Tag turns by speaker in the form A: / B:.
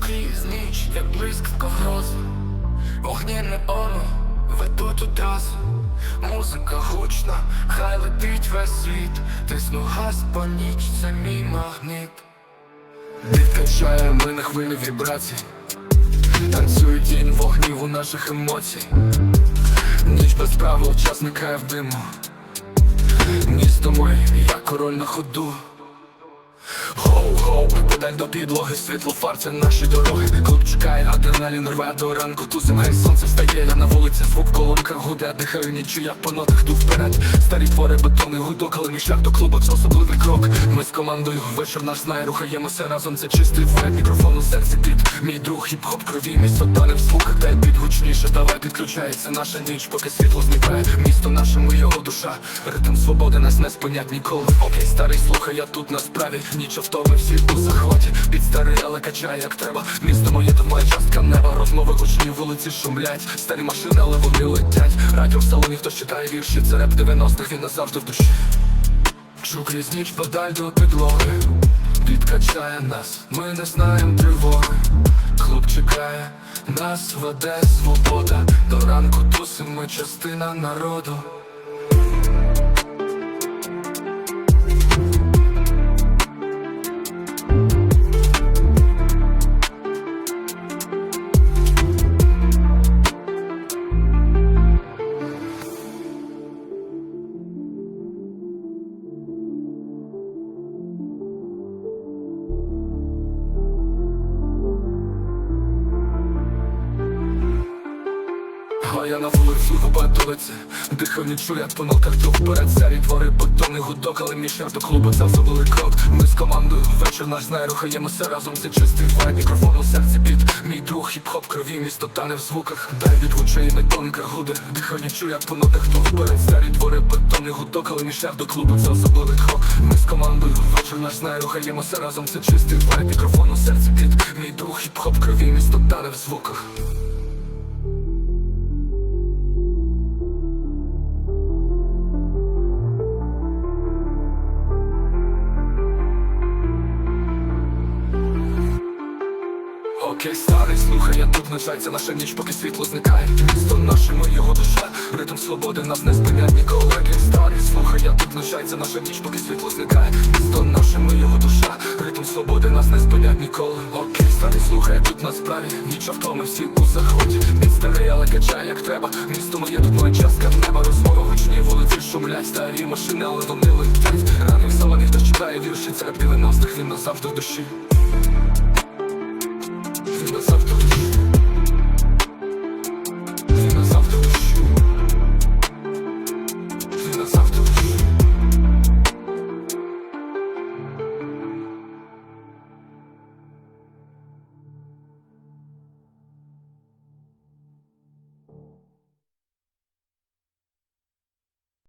A: крізь ніч, як блискавка в грози Вогні неону ведуть одразу Музика гучна, хай летить весь світ. Тисну газ по ніч, це мій магніт. Відкачає мене хвилі вібрацій Танцює тінь вогнів у наших емоцій. Ніч без правил, час никає в диму. Місто моє, я король на ходу Хоу-хоу, педаль до підлоги, світло фар, це наші дороги. Клуб чекає, адреналін рве до ранку. Тусим, гей, сонце встає, я на вулиці Звук колонка гуде, дихаю ніч, я по нотах йду вперед. Старі твори, бетонний гудок, але мій шлях до клубу це особливий крок. Ми з командою, вечір наш знає, рухаємося разом, це чистий вайб Мікрофон у серці під. Мій друг, хіп-хоп крові Місто тане в звуках, дай бід гучніше Давай підключається наша ніч, поки світло зникає Місто наше, його душа. Ритм свободи нас не спинять ніколи. Окей, старий, слухай, я тут на справі Ніч автоми всі у захваті. Під старий, але качає як треба. Місто моє, то моя частка неба. Розмови гучні, вулиці шумлять. Старі машини, але вони летять. Радіо в салоні, хтось читає вірші. Це реп 90-х, він назавжди в душі. Чу крізь ніч подаль до підлоги. Підкачає нас, ми не знаємо тривоги. Клуб чекає, нас веде свобода До ранку тусим ми частина народу Я на вулицю губатулиці Дихав не чую, як по нотах дух вперед. Серій твори бетонний гудок, але мій до клубу це особливий крок. Ми з командою вечір наш знає, рухаємося разом. Це чистий вайб, мікрофон у серці під. Мій друг, хіп-хоп, крові, місто тане в звуках. Дай відгучає бетонка гуде Дихав не чую, як по нотах дух вперед. Серій твори бетонний гудок, але мій шлях до клубу це особливий крок. Ми з командою вечір наш знає, рухаємося разом. Це чистий вайб, мікрофон у серці під. Мій друг, хіп-хоп, крові, місто тане в звуках Окей, старий, слухай, я тут лишається наша ніч, поки світло зникає. Місто наше, ми душа, ритм свободи нас не спинять ніколи Окей, старий, слухай, я тут лишається наша ніч, поки світло зникає. Місто наше, ми душа, ритм свободи нас не спинять ніколи. Окей, старий, слухай, тут на справі, ніч автоми всі у заході. Він старий, але качає як треба, місто моє, тут моя частка неба Розмови. Гучні, вулиці шумлять, старі машини, але вони летять. Ранив салоні, хтось читає вірші, це реп 90-х, він назавжди в душі